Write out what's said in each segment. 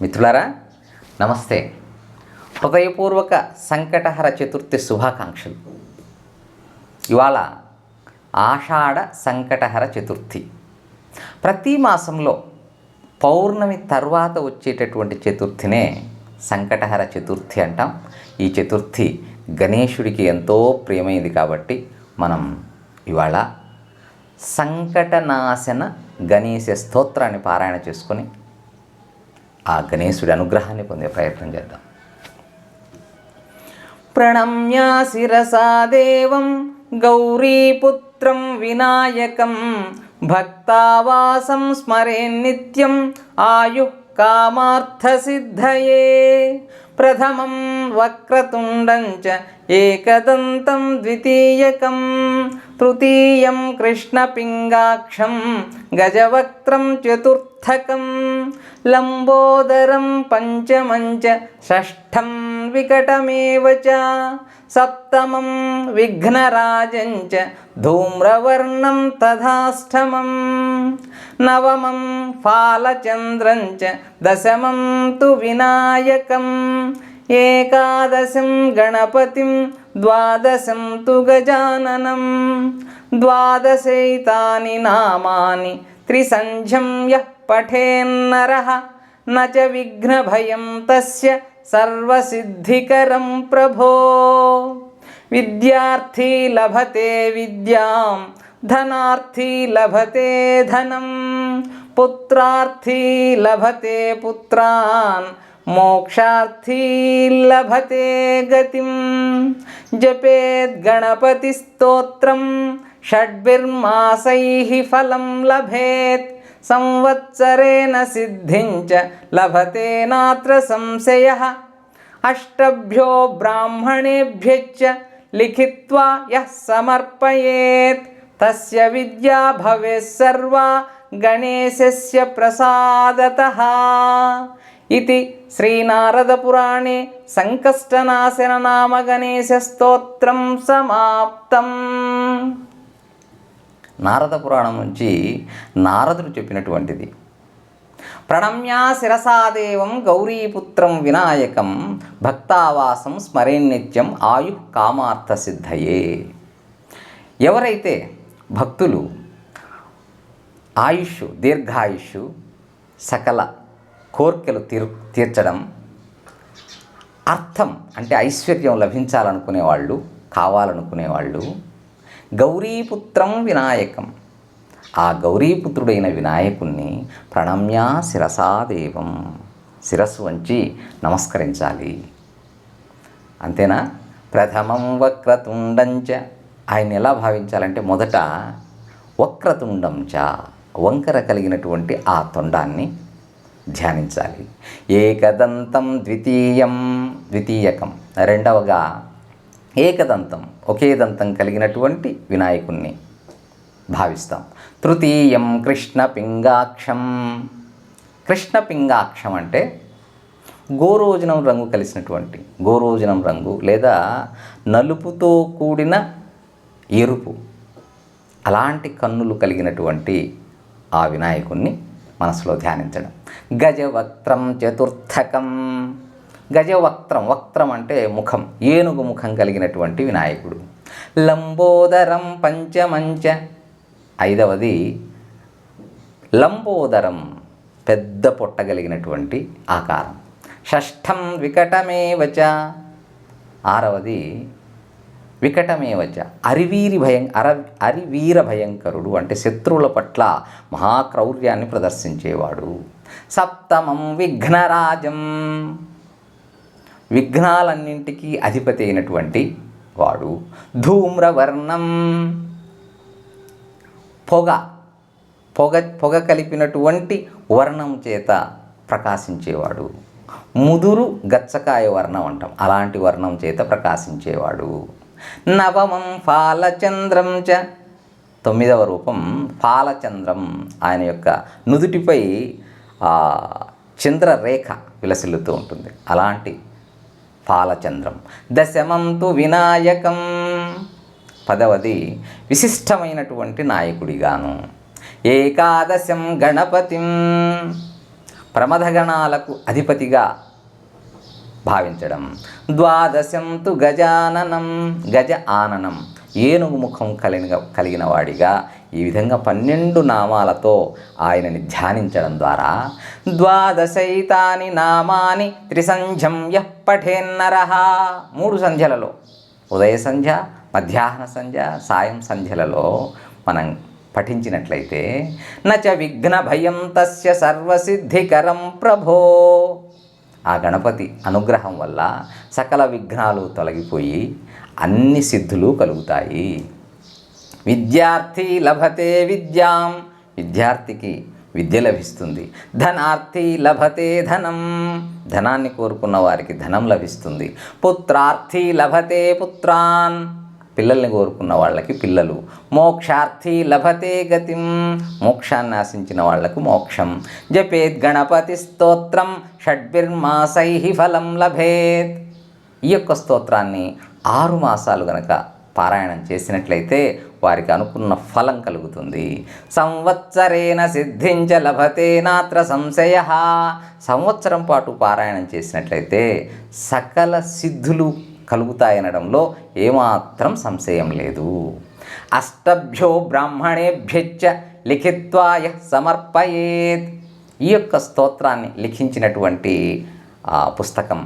మిత్రులారా నమస్తే. హృదయపూర్వక సంకటహర చతుర్థి శుభాకాంక్షలు. ఇవాళ ఆషాఢ సంకటహర చతుర్థి. ప్రతి మాసంలో పౌర్ణమి తర్వాత వచ్చేటటువంటి చతుర్థినే సంకటహర చతుర్థి అంటాం. ఈ చతుర్థి గణేశుడికి ఎంతో ప్రియమైంది కాబట్టి మనం ఇవాళ సంకటనాశన గణేశ స్తోత్రాన్ని పారాయణ చేసుకొని ఆ గణేశుడి అనుగ్రహాన్ని పొందే ప్రయత్నం చేద్దాం. ప్రణమ్య శిరసా దేవం గౌరీపుత్రం వినాయకం భక్తావాసం స్మరే నిత్యం ఆయు కామార్థసిద్ధయే ప్రథమం వక్రతుండం చ ఏకదంతం ద్వితీయకం. తృతీయం కృష్ణపింగాక్షం గజవక్త్రం చతుర్థకం. లంబోదరం పంచమం చ షష్ఠం विकटमेव च सप्तमं विघ्नराजञ्च धूम्रवर्णं तथाष्टमं नवमं फालचन्द्रञ्च दशमं तु विनायकम् एकादशं गणपतिं द्वादशं तु गजाननं द्वादशैतानि नामानि त्रिसन्ध्यं यः पठेन्नरः न च विघ्नभयं तस्य सर्वसिद्धिकरं प्रभो। विद्यार्थी लभते विद्यां, धनार्थी लभते धनं, पुत्रार्थी लभते पुत्रान्, मोक्षार्थी लभते गतिं। जपेद्गणपतिस्तोत्रं षड्भिर्मासैः फलं लभेत्। సంవత్సరేణ సిద్ధించ లభతే నాత్ర సంశయ. అష్టభ్యో బ్రాహ్మణేభ్యచ్చ లిఖిత్వా యః సమర్పయేత్. తస్య విద్యా భవేత్ సర్వా గణేశస్య ప్రసాదత. ఇది శ్రీనారదపురాణే సంకష్టనాశన నామ సమాప్తం. నారద పురాణం నుంచి నారదుడు చెప్పినటువంటిది. ప్రణమ్యా శిరసాదేవం గౌరీపుత్రం వినాయకం భక్తావాసం స్మరేణిత్యం ఆయు కామార్థ సిద్ధయే. ఎవరైతే భక్తులు ఆయుష్ దీర్ఘాయుష్ సకల కోర్కెలు తీర్ తీర్చడం అర్థం అంటే ఐశ్వర్యం లభించాలనుకునేవాళ్ళు కావాలనుకునేవాళ్ళు గౌరీపుత్రం వినాయకం. ఆ గౌరీపుత్రుడైన వినాయకుణ్ణి ప్రణమ్యా శిరసాదేవం శిరస్సు వంచి నమస్కరించాలి. అంతేనా? ప్రథమం వక్రతుండంచ. ఆయన ఎలా భావించాలంటే మొదట వక్రతుండంచ వంకర కలిగినటువంటి ఆ తొండాన్ని ధ్యానించాలి. ఏకదంతం ద్వితీయం ద్వితీయకం. రెండవగా ఏకదంతం. ఒకే దంతం కలిగినటువంటి వినాయకుణ్ణి భావిస్తాం. తృతీయం కృష్ణ పింగాక్షం కృష్ణ పింగాక్షం అంటే గోరోజనం రంగు కలిసినటువంటి గోరోజనం రంగు లేదా నలుపుతో కూడిన ఎరుపు. అలాంటి కన్నులు కలిగినటువంటి ఆ వినాయకుణ్ణి మనసులో ధ్యానించడం. గజవక్త్రం చతుర్థకం. గజవక్త్రం వక్త్రం అంటే ముఖం ఏనుగు ముఖం కలిగినటువంటి వినాయకుడు. లంబోదరం పంచమంచ. ఐదవది లంబోదరం పెద్ద పొట్ట కలిగినటువంటి ఆకారం. షష్ఠం వికటమేవచ. ఆరవది వికటమేవచ. అరివీరి భయం అర అరివీర భయంకరుడు అంటే శత్రువుల పట్ల మహాక్రౌర్యాన్ని ప్రదర్శించేవాడు. సప్తమం విఘ్నరాజం. విఘ్నాలన్నింటికీ అధిపతి అయినటువంటి వాడు ధూమ్రవర్ణం. పొగ పొగ పొగ కలిపినటువంటి వర్ణం చేత ప్రకాశించేవాడు. ముదురు గచ్చకాయ వర్ణం అంటాం అలాంటి వర్ణం చేత ప్రకాశించేవాడు. నవమం ఫాలచంద్రం చ తొమ్మిదవ రూపం ఫాలచంద్రం ఆయన యొక్క నుదుటిపై చంద్రరేఖ విలసిల్లుతూ ఉంటుంది. అలాంటి ఫాలచంద్రం దశమం తు వినాయకం. పదవది విశిష్టమైనటువంటి నాయకుడిగాను. ఏకాదశం గణపతిం. ప్రమథగణాలకు అధిపతిగా భావించడం. ద్వాదశం తు గజాననం గజ ఆననం. ఏనుగు ముఖం కలిగిన కలిగిన వాడిగా ఈ విధంగా పన్నెండు నామాలతో ఆయనని ధ్యానించడం ద్వారా ద్వాదశైతాని నామాని త్రిసంధ్యం యః పఠేన్నర మూడు సంధ్యలలో ఉదయ సంధ్య మధ్యాహ్న సంధ్య సాయం సంధ్యలలో మనం పఠించినట్లయితే నచ విఘ్న భయం తస్య సర్వసిద్ధికరం ప్రభో. ఆ గణపతి అనుగ్రహం వల్ల సకల విఘ్నాలు తొలగిపోయి అన్ని సిద్ధులు కలుగుతాయి. విద్యార్థి లభతే విద్యాం. విద్యార్థికి విద్య లభిస్తుంది. ధనార్థి లభతే ధనం. ధనాన్ని కోరుకున్న వారికి ధనం లభిస్తుంది. పుత్రార్థి లభతే పుత్రాన్. పిల్లల్ని కోరుకున్న వాళ్ళకి పిల్లలు. మోక్షార్థి లభతే గతిం. మోక్షాన్ని ఆశించిన వాళ్ళకు మోక్షం. జపేద్ గణపతి స్తోత్రం. షడ్భిర్మాసై ఫలం లభేత్. ఈ యొక్క స్తోత్రాన్ని ఆరు మాసాలు గనక పారాయణం చేసినట్లయితే వారికి అనుకున్న ఫలం కలుగుతుంది. సంవత్సరేణ సిద్ధించ లభతే నాత్ర సంశయ. సంవత్సరం పాటు పారాయణం చేసినట్లయితే సకల సిద్ధులు కలుగుతాయనడంలో ఏమాత్రం సంశయం లేదు. అష్టభ్యో బ్రాహ్మణేభ్యచ్చ లిఖిత్వాయ సమర్పయేత్. ఈ యొక్క స్తోత్రాన్ని లిఖించినటువంటి పుస్తకం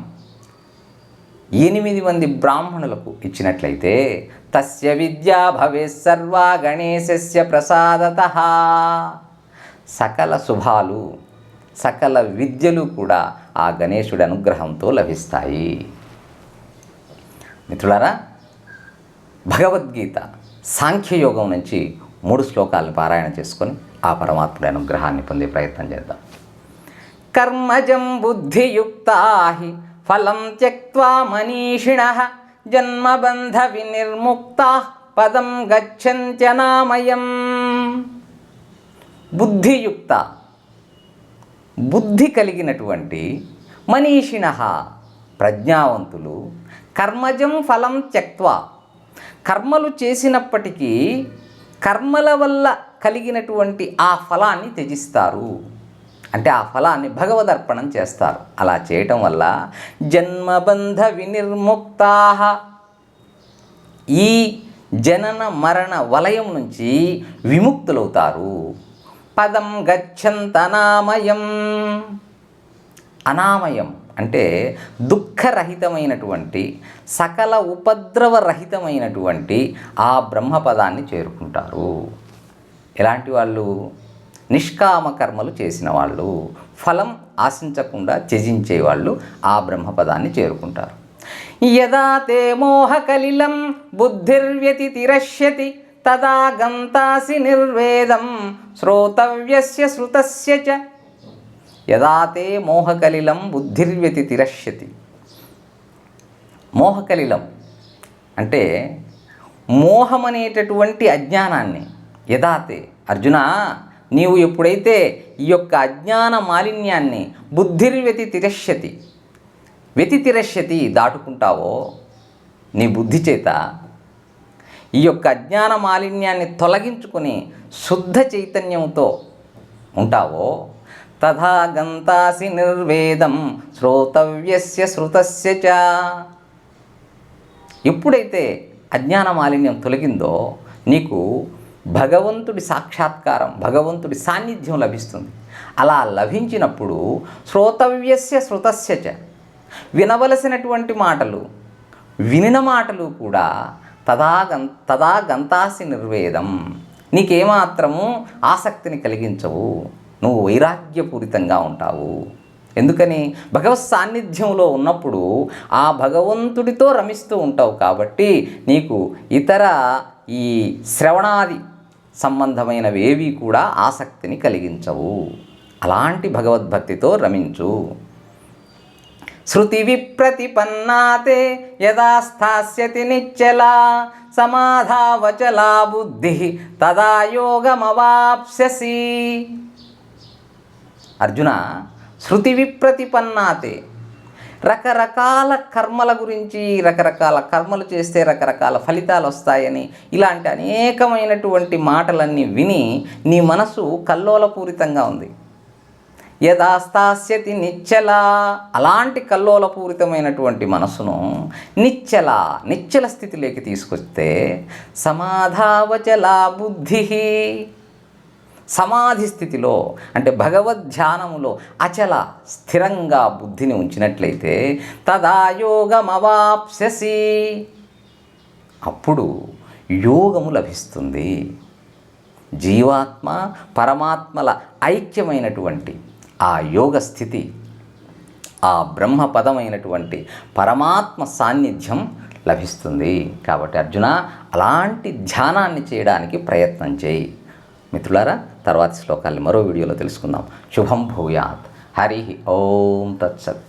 ఎనిమిది మంది బ్రాహ్మణులకు ఇచ్చినట్లయితే తస్య విద్యా భవే సర్వా గణేశస్య ప్రసాదత. సకల శుభాలు సకల విద్యలు కూడా ఆ గణేశుడి అనుగ్రహంతో లభిస్తాయి. మిత్రులారా భగవద్గీత సాంఖ్యయోగం నుంచి మూడు శ్లోకాలను పారాయణ చేసుకొని ఆ పరమాత్ముడి అనుగ్రహాన్ని పొందే ప్రయత్నం చేద్దాం. కర్మజం బుద్ధియుక్తాహి ఫలం త్యక్వా మనీషిణ జన్మబంధ వినిర్ముక్త పదం గచ్చంత్యనామయం. బుద్ధియుక్త బుద్ధి కలిగినటువంటి మనీషిణ ప్రజ్ఞావంతులు కర్మజం ఫలం త్యక్వా కర్మలు చేసినప్పటికీ కర్మల వల్ల కలిగినటువంటి ఆ ఫలాన్ని త్యజిస్తారు. అంటే ఆ ఫలాన్ని భగవదర్పణం చేస్తారు. అలా చేయటం వల్ల జన్మబంధ వినిర్ముక్తా. ఈ జనన మరణ వలయం నుంచి విముక్తులవుతారు. పదం గచ్చంతనామయం. అనామయం అంటే దుఃఖరహితమైనటువంటి సకల ఉపద్రవరహితమైనటువంటి ఆ బ్రహ్మపదాన్ని చేరుకుంటారు. ఎలాంటి వాళ్ళు? నిష్కామ కర్మలు చేసిన వాళ్ళు. ఫలం ఆశించకుండా త్యజించే వాళ్ళు ఆ బ్రహ్మపదాన్ని చేరుకుంటారు. యదా తే మోహకలిలం బుద్ధిర్వ్యతిరశ్యతి తదా గంతాసి నిర్వేదం శ్రోతవ్యస్య శృతస్య చ యదాతే మోహకలిలం బుద్ధిర్వ్యతి తిరస్యతి మోహకలిలం అంటే మోహం అనేటటువంటి అజ్ఞానాన్ని యదాతే అర్జున నీవు ఎప్పుడైతే ఈ యొక్క అజ్ఞాన మాలిన్యాన్ని బుద్ధిర్వ్యతి తిరస్యతి వ్యతి తిరస్యతి దాటుకుంటావో నీ బుద్ధి చేత ఈ యొక్క అజ్ఞాన మాలిన్యాన్ని తొలగించుకొని శుద్ధ చైతన్యంతో ఉంటావో తథా గంతాసి నిర్వేదం శ్రోతవ్యస్య శృతస్య చ. ఎప్పుడైతే అజ్ఞాన మాలిన్యం తొలగిందో నీకు భగవంతుడి సాక్షాత్కారం భగవంతుడి సాన్నిధ్యం లభిస్తుంది. అలా లభించినప్పుడు శ్రోతవ్యస్య శృతస్య చ. వినవలసినటువంటి మాటలు వినిన మాటలు కూడా తదా గం తదా గంతాసి నిర్వేదం. నీకేమాత్రము ఆసక్తిని కలిగించవు. నువ్వు వైరాగ్యపూరితంగా ఉంటావు. ఎందుకని? భగవత్ సాన్నిధ్యంలో ఉన్నప్పుడు ఆ భగవంతుడితో రమిస్తూ ఉంటావు కాబట్టి నీకు ఇతర ఈ శ్రవణాది సంబంధమైనవి ఏవి కూడా ఆసక్తిని కలిగించవు. అలాంటి భగవద్భక్తితో రమించు. శృతి విప్రతిపన్నాతే యదా స్థాస్యతి నిశ్చలా సమాధావచలా బుద్ధి తదా యోగమవాప్స్యసి. అర్జున శృతి విప్రతిపన్నాతే. రకరకాల కర్మల గురించి రకరకాల కర్మలు చేస్తే రకరకాల ఫలితాలు వస్తాయని ఇలాంటి అనేకమైనటువంటి మాటలన్నీ విని నీ మనసు కల్లోలపూరితంగా ఉంది. యథాస్తాస్యతి నిచ్చల అలాంటి కల్లోలపూరితమైనటువంటి మనసును నిచ్చల నిచ్చల స్థితిలోకి తీసుకొస్తే సమాధావచలా బుద్ధి సమాధి స్థితిలో అంటే భగవద్ ధ్యానములో అచల స్థిరంగా బుద్ధిని ఉంచినట్లయితే తదా యోగమవాప్స్యసి. అప్పుడు యోగము లభిస్తుంది. జీవాత్మ పరమాత్మల ఐక్యమైనటువంటి ఆ యోగ స్థితి ఆ బ్రహ్మపదమైనటువంటి పరమాత్మ సాన్నిధ్యం లభిస్తుంది. కాబట్టి అర్జున అలాంటి ధ్యానాన్ని చేయడానికి ప్రయత్నం చేయి. మిత్రులారా తర్వాతి శ్లోకాల్ని మరో వీడియోలో తెలుసుకుందాం. శుభం భూయాత్. హరి ఓం తత్సత్.